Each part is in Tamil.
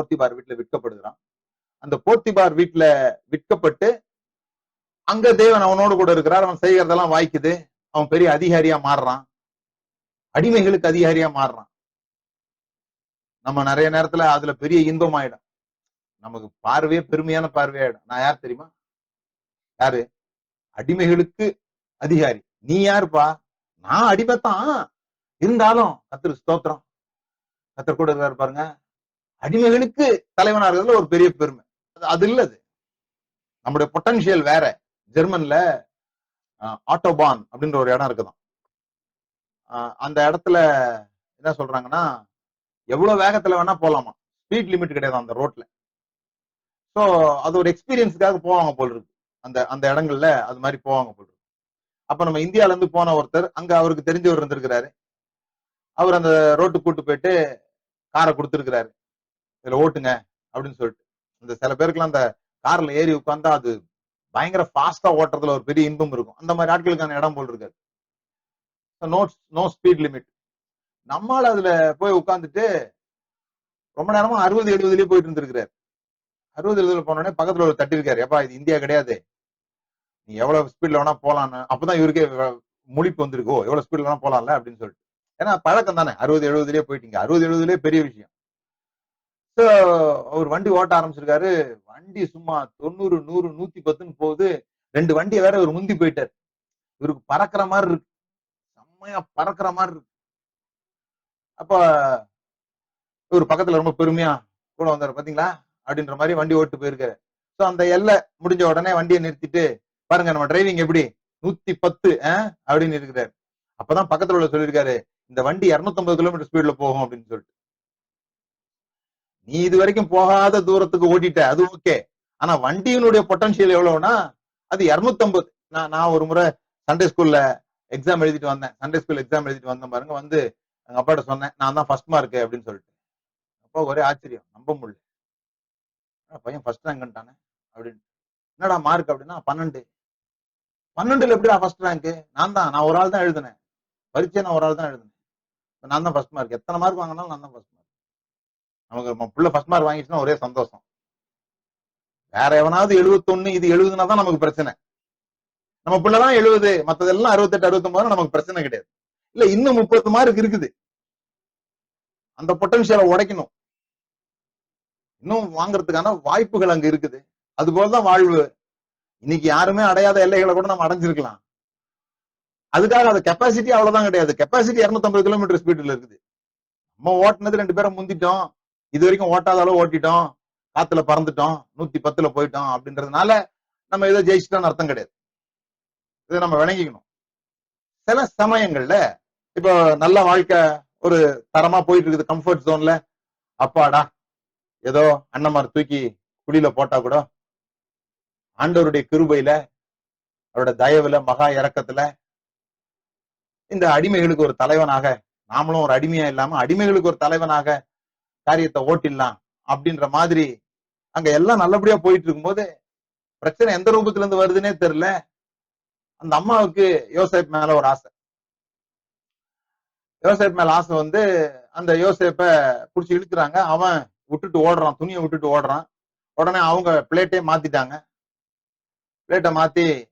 போர்த்திபார் வீட்டுல விற்கப்படுகிறான். அந்த போர்த்திபார் வீட்டுல விற்கப்பட்டு அங்க தேவன் அவனோடு கூட இருக்கிறார். அவன் செய்கிறதெல்லாம் வாய்க்குது. அவன் பெரிய அதிகாரியா மாறுறான். அடிமைகளுக்கு அதிகாரியா மாறுறான். நம்ம நிறைய நேரத்துல அதுல பெரிய இன்பம் ஆயிடும். நமக்கு பார்வையே பெருமையான பார்வையாயிடும். நான் யார் தெரியுமா? யாரு? அடிமைகளுக்கு அதிகாரி. நீ யாருப்பா? நான் அடிமைத்தான். இருந்தாலும் கத்திர ஸ்தோத்திரம். கத்திர கூட இருக்கிறாரு பாருங்க. அடிமைகளுக்கு தலைவனா இருக்கிறதுல ஒரு பெரிய பெருமை. அது- அது இல்ல அது. நம்முடைய பொட்டன்ஷியல் வேற. ஜெர்மன்ல ஆட்டோபான் அப்படின்ற ஒரு இடம் இருக்குதான். அந்த இடத்துல என்ன சொல்றாங்கன்னா எவ்வளவு வேகத்துல வேணா போலாமா? ஸ்பீட் லிமிட் கிடையாது அந்த ரோட்ல ஸோ அது ஒரு எக்ஸ்பீரியன்ஸுக்காக போவாங்க போல் இருக்கு. அந்த அந்த இடங்கள்ல அது மாதிரி போவாங்க போல் இருக்கு. அப்ப நம்ம இந்தியால இருந்து போன ஒருத்தர் அங்க அவருக்கு தெரிஞ்சவர் இருந்திருக்கிறாரு. அவர் அந்த ரோட்டுக்கு கூட்டு போயிட்டு காரை கொடுத்துருக்கிறாரு. இதுல ஓட்டுங்க அப்படின்னு சொல்லிட்டு. இந்த சில பேருக்குலாம் அந்த கார்ல ஏறி உட்கார்ந்தா அது பயங்கர ஃபாஸ்டா ஓட்டுறதுல ஒரு பெரிய இன்பம் இருக்கும். அந்த மாதிரி ஆட்களுக்கான இடம் போல் இருக்காது. நோ நோ ஸ்பீட் லிமிட் நம்மால் அதுல போய் உட்கார்ந்துட்டு ரொம்ப நேரமா அறுபது எழுபதுலயே போயிட்டு இருந்திருக்கிறாரு. அறுபது எழுபதுல போனோடனே பக்கத்துல ஒரு தட்டி இருக்காரு. எப்பா இது இந்தியா கிடையாது. நீ எவ்வளவு ஸ்பீட்ல வேணா போலான்னு. அப்பதான் இவருக்கே முழிப்பு வந்திருக்கோ எவ்வளவு ஸ்பீட்ல வேணா போலாம்ல அப்படின்னு சொல்லிட்டு. ஏன்னா பழக்கம் தானே. அறுபது எழுபதுலயே போயிட்டீங்க. அறுபது எழுபதுலயே பெரிய விஷயம். So, அவர் வண்டி ஓட்ட ஆரம்பிச்சிருக்காரு. வண்டி சும்மா தொண்ணூறு நூறு நூத்தி பத்துன்னு போகுது. ரெண்டு வண்டியை வேற இவர் முந்தி போயிட்டார். இவருக்கு பறக்கிற மாதிரி இருக்கு. செம்மையா பறக்கிற மாதிரி இருக்கு. அப்ப இவர் பக்கத்துல ரொம்ப பெருமையா கூட வந்தாரு. பாத்தீங்களா? அப்படின்ற மாதிரி வண்டி ஓட்டு போயிருக்காரு. சோ அந்த எல்லை முடிஞ்ச உடனே வண்டியை நிறுத்திட்டு பாருங்க நம்ம டிரைவிங் எப்படி? நூத்தி பத்து அப்படின்னு இருக்கிறாரு. அப்பதான் பக்கத்துல உள்ள சொல்லியிருக்காரு இந்த வண்டி 250 கிலோமீட்டர் ஸ்பீட்ல போகும் அப்படின்னு சொல்லிட்டு. நீ இது வரைக்கும் போகாத தூரத்துக்கு ஓட்டிட்ட அது ஓகே ஆனா வண்டியினுடைய பொட்டன்ஷியல் எவ்வளவுனா அது 250 நான் நான் ஒரு முறை சண்டே ஸ்கூல்ல எக்ஸாம் எழுதிட்டு வந்தேன். சண்டே ஸ்கூல் எக்ஸாம் எழுதிட்டு வந்தேன் பாருங்க வந்து எங்க அப்பாட்ட சொன்னேன் நான் தான் ஃபர்ஸ்ட் மார்க் அப்படின்னு சொல்லிட்டு. அப்பா ஒரே ஆச்சரியம் நம்ப முடியல. பையன் ஃபர்ஸ்ட் ரேங்க்ட்டானே அப்படின்னு. என்னடா மார்க் அப்படின்னா பன்னெண்டு. பன்னெண்டுல எப்படிடா ஃபர்ஸ்ட் ரேங்க் நான் தான் நான் ஒரு ஆள் தான் எழுதினேன். பரீட்சை நான் ஒரு ஆள் தான் எழுதினேன். நான் தான் ஃபர்ஸ்ட் மார்க் எத்தனை மார்க் வாங்கினாலும் நான் தான் ஃபர்ஸ்ட் மார்க் நமக்கு நம்ம புள்ள ஃபர்ஸ்ட் மார்க் வாங்கிடுச்சுன்னா ஒரே சந்தோஷம். வேற எவனாவது எழுபத்தொன்னு இது எழுதுனாதான் நமக்கு பிரச்சனை. நம்ம பிள்ளைதான் எழுபது மத்ததெல்லாம் அறுபத்தெட்டு அறுபத்தொன்பது நமக்கு பிரச்சனை கிடையாது. இல்ல இன்னும் முப்பது மார்க் இருக்குது. அந்த பொட்டன்ஷியலை உடைக்கணும். இன்னும் வாங்குறதுக்கான வாய்ப்புகள் அங்க இருக்குது. அது போலதான் வாழ்வு. இன்னைக்கு யாருமே அடையாத எல்லைகளை கூட நம்ம அடைஞ்சிருக்கலாம். அதுக்காக அது கெப்பாசிட்டி அவ்வளவுதான் கிடையாது. கெப்பாசிட்டி 250 கிலோமீட்டர் ஸ்பீட்ல இருக்குது. நம்ம ஓட்டுனது ரெண்டு பேரும் முந்திட்டோம். இது வரைக்கும் ஓட்டாத அளவு ஓட்டிட்டோம். காத்துல பறந்துட்டோம். நூத்தி பத்துல போயிட்டோம் அப்படின்றதுனால நம்ம ஏதோ ஜெயிச்சிட்டோம்னு அர்த்தம் கிடையாது. இதை நம்ம விளங்கிக்கணும் சில சமயங்கள்ல இப்போ நல்ல வாழ்க்கை ஒரு தரமா போயிட்டு இருக்குது கம்ஃபர்ட் ஜோன்ல அப்பாடா ஏதோ அண்ணமார் தூக்கி குழியில போட்டா கூட ஆண்டவருடைய கிருபையில அவரோட தயவுல மகா இறக்கத்துல இந்த அடிமைகளுக்கு ஒரு தலைவனாக நாமளும் ஒரு அடிமையா இல்லாம அடிமைகளுக்கு ஒரு தலைவனாக காரியத்தை ஓட்டிடலாம் அப்படின்ற மாதிரி அங்க எல்லாம் நல்லபடியா போயிட்டு இருக்கும்போது பிரச்சனை எந்த ரூபத்துல இருந்து வருதுன்னே தெரியல. அந்த அம்மாவுக்கு யோசேப் மேல ஒரு ஆசை. யோசேப் மேல ஆசை வந்து அந்த யோசேப்ப புடிச்சு இழுக்கிறாங்க. அவன் விட்டுட்டு ஓடுறான் துணியை விட்டுட்டு ஓடுறான். உடனே அவங்க பிளேட்டே மாத்திட்டாங்க. பிளேட்டை மாத்தி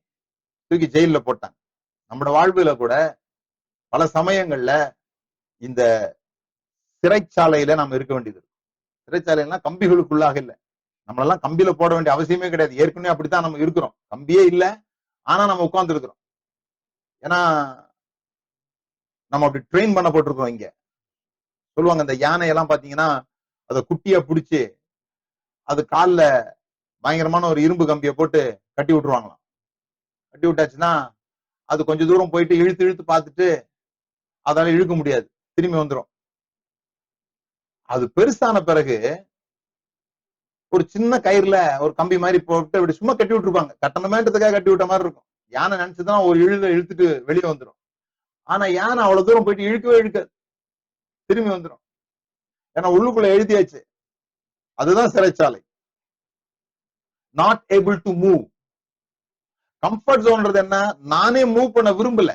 தூக்கி ஜெயில போட்டாங்க. நம்மளோட வாழ்வுல கூட பல சமயங்கள்ல இந்த சிறைச்சாலையில நம்ம இருக்க வேண்டியது சிறைச்சாலைன்னா கம்பிகளுக்குள்ளாக இல்ல. நம்மளெல்லாம் கம்பியில போட வேண்டிய அவசியமே கிடையாது. ஏற்கனவே அப்படித்தான் நம்ம இருக்கிறோம். கம்பியே இல்ல. ஆனா நம்ம உட்கார்ந்து இருக்கிறோம் ஏன்னா நம்ம அப்படி ட்ரெயின் பண்ணப்பட்டிருக்கோம் இங்க. சொல்லுவாங்க இந்த யானை எல்லாம் பாத்தீங்கன்னா அதை குட்டியா பிடிச்சி அது கால்ல பயங்கரமான ஒரு இரும்பு கம்பியை போட்டு கட்டி விட்டுருவாங்களாம். கட்டி விட்டாச்சுன்னா அது கொஞ்ச தூரம் போயிட்டு இழுத்து இழுத்து பார்த்துட்டு அதால இழுக்க முடியாது. திரும்பி வந்துரும். அது பெருசான பிறகு ஒரு சின்ன கயிறுல ஒரு கம்பி மாதிரி போட்டு அப்படி சும்மா கட்டி விட்டுருப்பாங்க. கட்டணமேன்றதுக்காக கட்டி விட்ட மாதிரி இருக்கும். யானை நினைச்சுதான் ஒரு இழுத இழுத்துட்டு வெளியே வந்துரும். ஆனா யானை அவ்வளவு தூரம் போயிட்டு இழுக்கவே இழுக்காது திரும்பி வந்துரும். ஏன்னா உள்ளுக்குள்ள எழுதியாச்சு. அதுதான் சிறைச்சாலை. Not able to move comfort ஜோன்றது என்ன? நானே மூவ் பண்ண விரும்பல.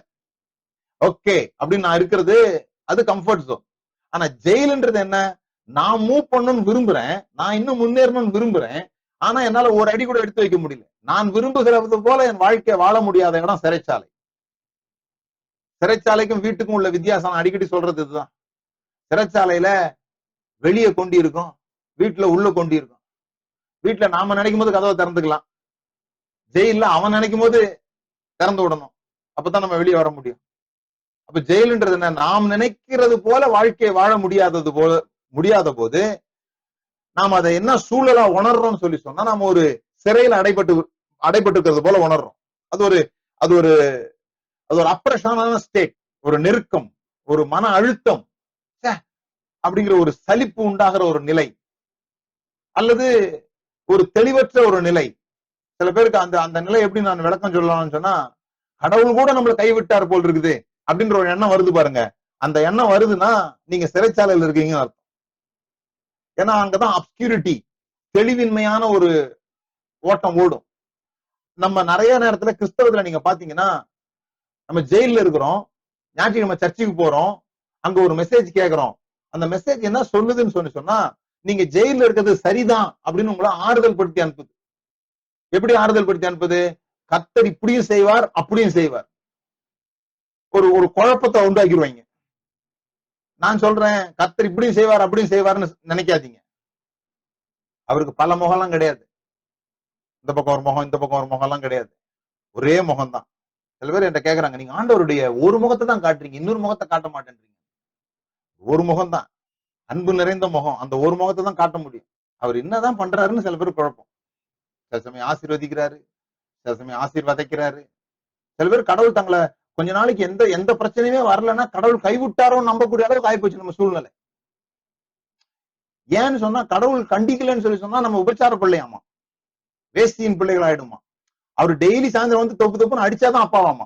ஓகே அப்படின்னு நான் இருக்கிறது அது கம்ஃபர்ட் ஜோன் ஆனா ஜெயிலுன்றது என்ன? நான் மூவ் பண்ணணும்னு விரும்புறேன். நான் இன்னும் முன்னேறணும்னு விரும்புறேன். ஆனா என்னால ஒரு அடி கூட எடுத்து வைக்க முடியல. நான் விரும்புகிறது போல என் வாழ்க்கையை வாழ முடியாத இடம் சிறைச்சாலை. சிறைச்சாலைக்கும் வீட்டுக்கும் உள்ள வித்தியாசம் நான் அடிக்கடி சொல்றது இதுதான். சிறைச்சாலையில வெளியே கொண்டு இருக்கும் வீட்டுல உள்ள கொண்டு இருக்கும் வீட்டுல நாம நினைக்கும் போது கதவை திறந்துக்கலாம். ஜெயில அவன் நினைக்கும் போது திறந்து விடணும். அப்பதான் நம்ம வெளியே வர முடியும். அப்ப ஜெயிலுன்றது என்ன? நாம் நினைக்கிறது போல வாழ்க்கையை வாழ முடியாதது போல முடியாத போது நாம் அதை என்ன சூழலா உணர்றோம்னு சொல்லி சொன்னா நாம ஒரு சிறையில அடைபட்டு அடைபட்டு இருக்கிறது போல உணர்றோம். அது ஒரு அது ஒரு அது ஒரு அப்ரஷனான ஸ்டேட் ஒரு நெருக்கம் ஒரு மன அழுத்தம் அப்படிங்கிற ஒரு சலிப்பு உண்டாகிற ஒரு நிலை அல்லது ஒரு தெளிவற்ற ஒரு நிலை. சில பேருக்கு அந்த அந்த நிலை எப்படி நான் விளக்கம் சொல்லலாம்னு சொன்னா கடவுள் கூட நம்மளை கைவிட்டார் போல் இருக்குது அப்படின்ற ஒரு எண்ணம் வருது பாருங்க. அந்த எண்ணம் வருதுன்னா நீங்க சிறைச்சாலையில இருக்கீங்கன்னு அர்த்தம். ஏன்னா அங்கதான் அப்கியூரிட்டி தெளிவின்மையான ஒரு ஓட்டம் ஓடும். நம்ம நிறைய நேரத்துல கிறிஸ்தவத்துல நீங்க பாத்தீங்கன்னா நம்ம ஜெயில்ல இருக்கிறோம் ஞாயிற்றுக்கிழமை சர்ச்சுக்கு போறோம் அங்க ஒரு மெசேஜ் கேக்குறோம். அந்த மெசேஜ் என்ன சொல்லுதுன்னு சொல்லி சொன்னா நீங்க ஜெயில இருக்கிறது சரிதான் அப்படின்னு உங்களை ஆறுதல் படுத்தி அனுப்புது. எப்படி ஆறுதல் படுத்தி அனுப்புது? கத்தர் இப்படியும் செய்வார் அப்படியும் செய்வார். ஒரு ஒரு குழப்பத்தை உண்டாக்கிடுவாங்க. நான் சொல்றேன் கத்தர் இப்படியும் செய்வார் அப்படியும் செய்வார்னு நினைக்காதீங்க. அவருக்கு பல முகம்லாம் கிடையாது. இந்த பக்கம் ஒரு முகம் இந்த பக்கம் ஒரு முகம் எல்லாம் கிடையாது. ஒரே முகம் தான் சில பேர் என்கிட்ட கேக்குறாங்க நீங்க ஆண்டவருடைய ஒரு முகத்தை தான் காட்டுறீங்க இன்னொரு முகத்தை காட்ட மாட்டேன்றீங்க. ஒரு முகம் தான் அன்பு நிறைந்த முகம் அந்த ஒரு முகத்தை தான் காட்ட முடியும். அவர் என்னதான் பண்றாருன்னு சில பேர் குழப்பம். சில சமயம் ஆசீர்வதிக்கிறாரு சில சமயம் ஆசீர்வதிக்கிறாரு. சில பேர் கடவுள் தங்களை கொஞ்ச நாளைக்கு எந்த எந்த பிரச்சனையுமே வரலன்னா கடவுள் கைவிட்டாரோன்னு நம்பக்கூடிய அளவுக்கு ஆயிப்போச்சு நம்ம சூழ்நிலை. ஏன்னு சொன்னா கடவுள் கண்டிக்கலன்னு சொல்லி சொன்னா நம்ம உபச்சார பிள்ளையாமா வேஸ்தியின் பிள்ளைகள் ஆயிடுமா? அவர் டெய்லி சாயந்தரம் வந்து தொப்பு தொப்புன்னு அடிச்சாதான் அப்பாவாமா?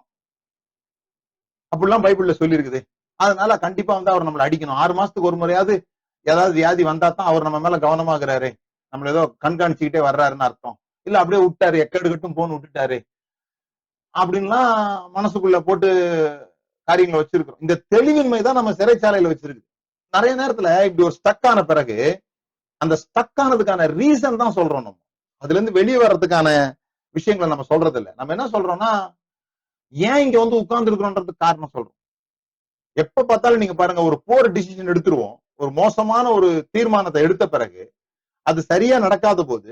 அப்படிலாம் பைபிள்ல சொல்லியிருக்குது. அதனால கண்டிப்பா வந்து அவர் நம்மளை அடிக்கணும். ஆறு மாசத்துக்கு ஒரு முறையாவது ஏதாவது வியாதி வந்தா தான் அவர் நம்ம மேல கவனமாகிறாரு. நம்மள ஏதோ கண்காணிச்சுக்கிட்டே வர்றாருன்னு அர்த்தம். இல்ல அப்படியே விட்டாரு எக்கெடுக்கட்டும் போன்னு விட்டுட்டாரு. அப்படின்லாம் மனசுக்குள்ள போட்டு காரியங்களை வச்சிருக்கிறோம். இந்த தெளிவின்மை தான் நம்ம சிறைச்சாலையில வச்சிருக்கு. நிறைய நேரத்துல இப்படி ஒரு ஸ்டக் ஆன பிறகு அந்த ஸ்டக் ஆனதுக்கான ரீசன் தான் சொல்றோம் நம்ம. அதுல இருந்து வெளியே வர்றதுக்கான விஷயங்களை நம்ம சொல்றது இல்ல நம்ம என்ன சொல்றோம்னா ஏன் இங்க வந்து உட்கார்ந்து இருக்கிறோன்றதுக்கு காரணம் சொல்றோம். எப்ப பார்த்தாலும் நீங்க பாருங்க ஒரு போர் டிசிஷன் எடுத்துருவோம். ஒரு மோசமான ஒரு தீர்மானத்தை எடுத்த பிறகு அது சரியா நடக்காத போது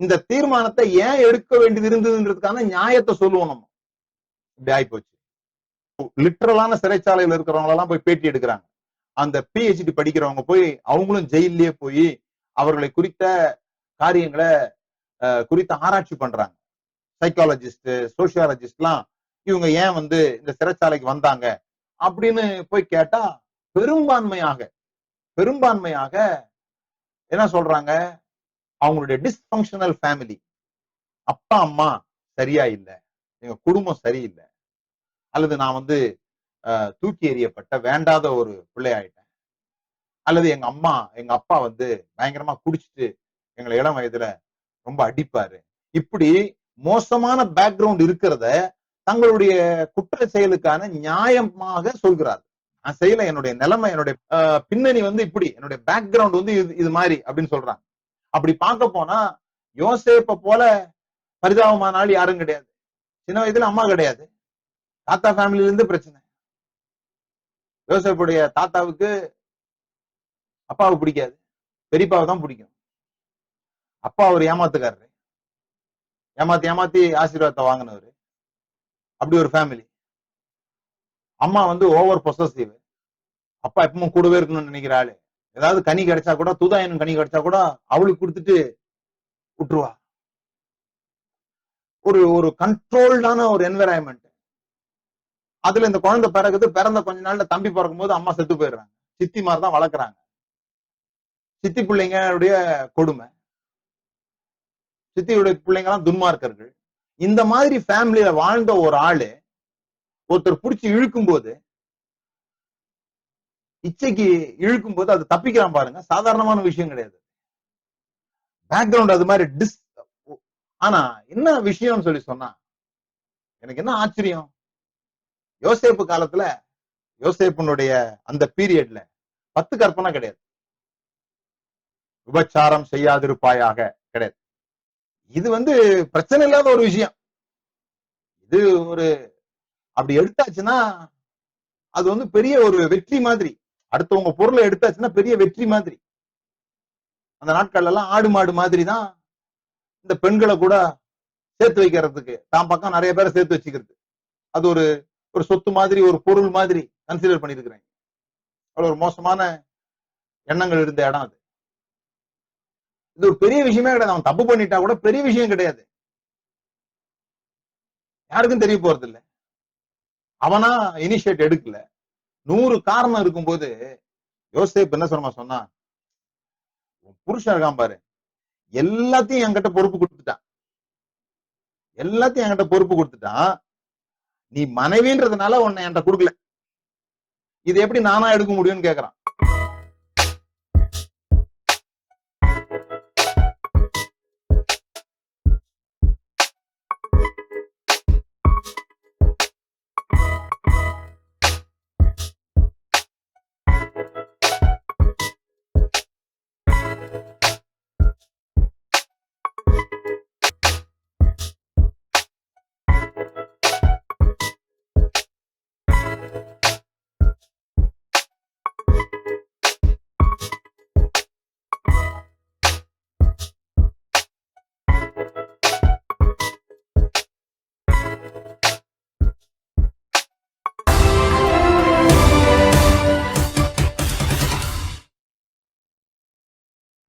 இந்த தீர்மானத்தை ஏன் எடுக்க வேண்டியது இருந்ததுன்றதுக்கான நியாயத்தை சொல்லுவோம் நம்ம. இப்படி ஆயிப்போச்சு. லிட்டரலான சிறைச்சாலையில இருக்கிறவங்க எல்லாம் போய் பேட்டி எடுக்கிறாங்க. அந்த பிஹெச்டி படிக்கிறவங்க போய் அவங்களும் ஜெயிலே போய் அவர்களை குறித்த காரியங்களை அஹ், குறித்த ஆராய்ச்சி பண்றாங்க. சைக்காலஜிஸ்ட் சோசியாலஜிஸ்ட்லாம் இவங்க ஏன் வந்து இந்த சிறைச்சாலைக்கு வந்தாங்க? அப்படின்னு போய் கேட்டா பெரும்பான்மையாக பெரும்பான்மையாக என்ன சொல்றாங்க? அவங்களுடைய டிஸ்பங்க்ஷனல் ஃபேமிலி அப்பா அம்மா சரியா இல்லை. எங்க குடும்பம் சரியில்லை. அல்லது நான் வந்து அஹ், தூக்கி எறியப்பட்ட வேண்டாத ஒரு பிள்ளையாயிட்டேன். அல்லது எங்க அம்மா எங்க அப்பா வந்து பயங்கரமா குடிச்சிட்டு எங்களை இளம் வயதுல ரொம்ப அடிப்பாரு. இப்படி மோசமான பேக்ரவுண்ட் இருக்கிறத தங்களுடைய குற்ற செயலுக்கான நியாயமாக சொல்கிறார். நான் செய்யல என்னுடைய நிலைமை என்னுடைய அஹ், பின்னணி வந்து இப்படி. என்னுடைய பேக்ரவுண்ட் வந்து இது இது மாதிரி அப்படின்னு சொல்றாங்க. அப்படி பார்க்க போனா யோசேப்ப போல பரிதாபமான ஆள் யாரும் கிடையாது. சின்ன வயதுல அம்மா கிடையாது. தாத்தா ஃபேமிலில இருந்து பிரச்சனை. யோசேப்புடைய தாத்தாவுக்கு அப்பாவை பிடிக்காது. பெரியப்பாவை தான் பிடிக்கும். அப்பா அவர் ஏமாத்துக்காரரு. ஏமாத்தி ஏமாத்தி ஆசீர்வாதத்தை வாங்கினவர். அப்படி ஒரு ஃபேமிலி அம்மா வந்து ஓவர் பொசசிவ் அப்பா எப்பவும் கூடவே இருக்கணும்னு நினைக்கிற ஆளு. ஏதாவது கனி கிடைச்சா கூட தூதாயனும் கனி கிடைச்சா கூட அவளுக்கு கொடுத்துட்டு விட்டுருவா. ஒரு ஒரு கண்ட்ரோல்டான ஒரு என்விரான்மெண்ட் அதுல இந்த குழந்தை பிறகுது பிறந்த கொஞ்ச நாள்ல தம்பி பிறக்கும் போது அம்மா செத்து போயிடுறாங்க. சித்தி மாதிரி தான் வளர்க்குறாங்க. சித்தி பிள்ளைங்களுடைய கொடுமை. சித்தியுடைய பிள்ளைங்க எல்லாம் துன்மார்க்கர்கள். இந்த மாதிரி ஃபேமிலியில வாழ்ந்த ஒரு ஆளு ஒருத்தர் பிடிச்சி இழுக்கும் போது இச்சைக்கு இழுக்கும் போது அது தப்பிக்கிறான் பாருங்க. சாதாரணமான விஷயம் கிடையாது. பேக்ரவுண்ட் அது மாதிரி டிஸ் ஆனா என்ன விஷயம்னு சொல்லி சொன்னா எனக்கு என்ன ஆச்சரியம்? யோசேப்பு காலத்துல யோசேப்புனுடைய அந்த பீரியட்ல பத்து கற்பனை கிடையாது. விபச்சாரம் செய்யாதிருப்பாயாக கிடையாது. இது வந்து பிரச்சனை இல்லாத ஒரு விஷயம். இது ஒரு அப்படி எடுத்தாச்சுன்னா அது வந்து பெரிய ஒரு வெற்றி மாதிரி. அடுத்தவங்க பொருளை எடுத்தாச்சுன்னா பெரிய வெற்றி மாதிரி. அந்த நாட்கள்ல எல்லாம் ஆடு மாடு மாதிரி தான் இந்த பெண்களை கூட சேர்த்து வைக்கிறதுக்கு. தான் பக்கம் நிறைய பேரை சேர்த்து வச்சுக்கிறது. அது ஒரு ஒரு சொத்து மாதிரி ஒரு பொருள் மாதிரி கன்சிடர் பண்ணிருக்கிறேன் அவ்வளவு ஒரு மோசமான எண்ணங்கள் இருந்த இடம் அது. இது ஒரு பெரிய விஷயமே கிடையாது. அவன் தப்பு பண்ணிட்டா கூட பெரிய விஷயம் கிடையாது. யாருக்கும் தெரிய போறது இல்லை அவனா இனிஷியேட் எடுக்கல. நூறு காரணம் இருக்கும்போது யோசேப் என்ன சொன்னா சொன்னா புருஷன் இருக்கான் பாரு. எல்லாத்தையும் என்கிட்ட பொறுப்பு கொடுத்துட்டான். எல்லாத்தையும் என்கிட்ட பொறுப்பு கொடுத்துட்டான். நீ மனைவின்றதுனால உன்னை என்கிட்ட கொடுக்கல. இது எப்படி நானா எடுக்க முடியும்னு கேக்குறான்.